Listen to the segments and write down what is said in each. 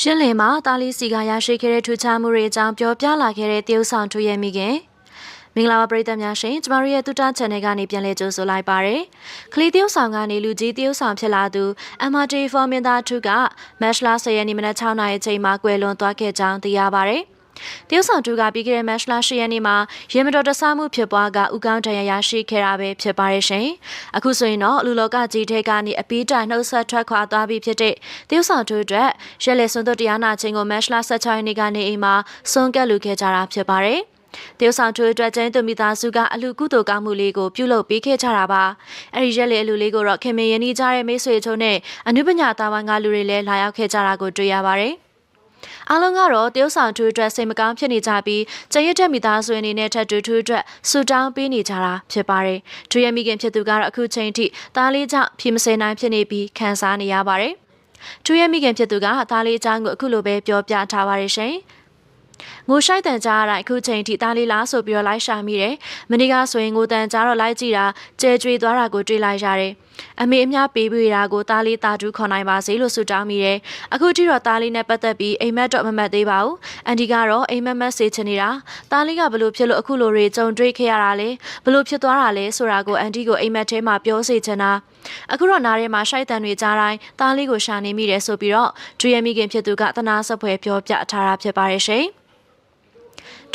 ရှင်းလင်းမှာတာလီစီကရရှိခဲ့တဲ့ထူးခြားမှုတွေအကြောင်းပြောပြလာခဲ့တဲ့တရုတ်ဆောင်ထူရဲ့မိခင်မင်္ဂလာပါပရိသတ်များရှင်ကျမတို့ရဲ့တူတာ channel ကနေပြန်လည်ကြိုဆိုလိုက်ပါရယ်ခလီတရုတ်ဆောင်ကနေလူကြီးတရုတ်ဆောင်ဖြစ်လာသူ MRT4 မင်းသားထုကမက်လာ10ရက်နေ့မနက်6နာရီအချိန်မှာကွယ်လွန်သွားခဲ့ကြောင်းသိရပါရယ် တရုတ်ဆောင်တူကပြီးခဲ့တဲ့မတ်လ10ရက်နေ့မှာရေမတော်တဆမှုဖြစ်ပွားကဥကောင်းတရရရှိခဲ့တာပဲဖြစ်ပါရဲ့ရှင်။အခုဆိုရင်တော့လူလောကကြီးထဲကနေအပီးတိုင်နှုတ်ဆက်ထွက်ခွာသွားပြီဖြစ်တဲ့တရုတ်ဆောင်တူအတွက်ရဲလေစွန်းတို့တရားနာခြင်းကိုမတ်လ16ရက်နေ့ကနေအိမ်မှာစွန့်ကပ်လူခဲ့ကြတာဖြစ်ပါတယ်။တရုတ်ဆောင်ထွေးအတွက်ကျင်းသူမိသားစုကအလူကုသိုလ်ကောင်းမှုလေးကိုပြုလုပ်ပေးခဲ့ကြတာပါ။အဲဒီရက်လေအလူလေးကိုတော့ခင်မင်ရင်းနှီးကြတဲ့မိတ်ဆွေချိုးနဲ့အနုပညာတာဝန်ကလူတွေလည်းလာရောက်ခဲ့ကြတာကိုတွေ့ရပါတယ်။ အားလုံးကတော့တရုတ်ဆောင်ထူးအတွက်စိတ်မကောင်းဖြစ်နေကြပြီးကျရတဲ့မိသားစုအနေနဲ့ထပ်တူထူးအတွက်ဆူတောင်းပေးနေကြတာဖြစ်ပါတယ်။ထူးရမိခင်ဖြစ်သူကတော့အခုချိန်ထိသားလေးကြောင့်ဖြေမစင်နိုင်ဖြစ်နေပြီးခံစားနေရပါတယ်။ထူးရမိခင်ဖြစ်သူကသားလေးချောင်းကိုအခုလိုပဲပြောပြထားပါရရှင်။ ငိုရှိုက်တန်ကြားရတဲ့အခုချိန်ထိသားလေးလားဆိုပြီးတော့လိုက်ရှာမိတယ်။မနေ့ကဆိုရင်ငိုတန်ကြားတော့လိုက်ကြည့်တာကျဲကျွေးသွားတာကိုတွေ့လိုက်ရတယ်။အမေအများပေးပြီးတာကိုသားလေးတာတူးခေါ်နိုင်ပါစေလို့ဆုတောင်းမိတယ်။အခုထိတော့သားလေးနဲ့ပတ်သက်ပြီးအိမ်မက်တော့မမတ်သေးပါဘူး။အန်ဒီကတော့အိမ်မက်မက်စေချင်နေတာ။သားလေးကဘလို့ဖြစ်လို့အခုလိုတွေကြုံတွေ့ခဲ့ရတာလဲ။ဘလို့ဖြစ်သွားတာလဲဆိုတာကိုအန်ဒီကိုအိမ်မက်ထဲမှာပြောစေချင်တာ။အခုတော့နားထဲမှာရှိုက်တန်တွေကြားတိုင်းသားလေးကိုရှာနေမိတယ်ဆိုပြီးတော့ဒူရမိခင်ဖြစ်သူကသနာဆက်ဖွယ်ပြောပြထားတာဖြစ်ပါရဲ့ရှင်။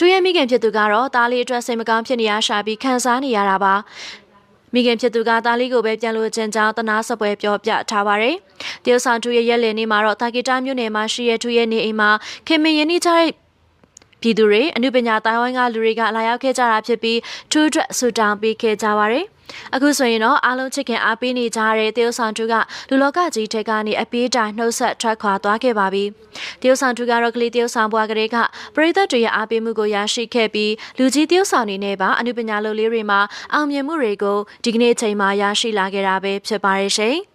တူရဲ့မိခင်ဖြစ်သူကတော့သားလေးအတွက်စိတ်မကောင်းဖြစ်နေရရှာပြီးခံစားနေရတာပါမိခင်ဖြစ်သူကသားလေးကိုပဲပြန်လို့ခြင်းကြောင့်တနာစပွဲပြောပြထားပါတယ်။တရုတ်ဆောင်ထူရဲ့ရက်လည်နေ့မှာတော့တာဂီတာမြို့နယ်မှာရှိရဲ့ထူရဲ့နေအိမ်မှာခင်မင်ရင်းနှီးကြတဲ့ ပြည်သူတွေအမှုပညာတိုင်းဝိုင်းကလူတွေကလာရောက်ခဲ့ကြတာဖြစ်ပြီးထူးအတွက်ဆူတောင်းပေးခဲ့ကြပါတယ်။အခုဆိုရင်တော့အားလုံးချစ်ခင်အားပေးနေကြတဲ့တရုတ်ဆောင်သူကလူလောကကြီးထက်ကနေအပြေးတိုင်နှုတ်ဆက်ထွက်ခွာသွားခဲ့ပါပြီ။တရုတ်ဆောင်သူကတော့ကလေးတရုတ်ဆောင်ဘွားကလေးကပရိသတ်တွေရဲ့အားပေးမှုကိုရရှိခဲ့ပြီးလူကြီးတရုတ်ဆောင်နေနဲ့ပါအမှုပညာလုပ်လေးတွေမှာအောင်မြင်မှုတွေကိုဒီကနေ့ချိန်မှာရရှိလာခဲ့တာပဲဖြစ်ပါရဲ့ရှင်။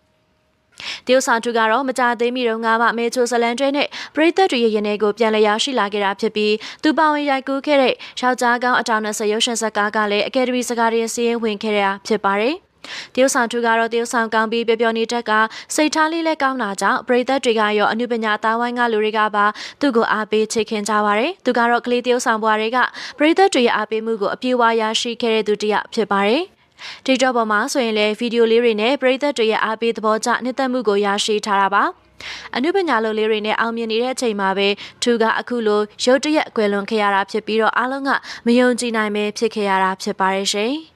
တရုတ်ဆောင်သူကတော့မကြသေးမီတော့ငါးပါမဲချိုဇလန်တွဲနဲ့ပရိသတ်တွေရဲ့ရင်ထဲကိုပြန်လည်ရရှိလာခဲ့တာဖြစ်ပြီးသူပါဝင်ရိုက်ကူးခဲ့တဲ့ယောက်ျားကောင်းအတောင်နဲ့ဆရုပ်ရှင်ဇာတ်ကားကလည်းအကယ်ဒမီစကားရင်စီးရင်ဝင်ခဲ့တာဖြစ်ပါတယ်။တရုတ်ဆောင်သူကတော့တရုတ်ဆောင်ကောင်းပြီးပျော်ပျော်နေတက်ကစိတ်ထားလေးလည်းကောင်းတာကြောင့်ပရိသတ်တွေကရောအနုပညာအသားဝိုင်းကလူတွေကပါသူ့ကိုအားပေးချစ်ခင်ကြပါတယ်။သူကတော့ကလေးတရုတ်ဆောင်ဘွားတွေကပရိသတ်တွေရဲ့အားပေးမှုကိုအပြည့်အဝရရှိခဲ့တဲ့သူတစ်ယောက်ဖြစ်ပါတယ်။ TikTok ပေါ်မှာဆိုရင်လည်းဗီဒီယိုလေးတွေနဲ့ပရိသတ်တွေရဲ့အားပေးသဘောကျနှစ်သက်မှုကိုရရှိထားတာပါအနုပညာလုပ်လေးတွေနဲ့အောင်မြင်နေတဲ့အချိန်မှာပဲသူကအခုလိုရုတ်တရက်ကွယ်လွန်ခဲ့ရတာဖြစ်ပြီးတော့အားလုံးကမယုံကြည်နိုင်ပဲဖြစ်ခဲ့ရတာဖြစ်ပါရဲ့ရှင်။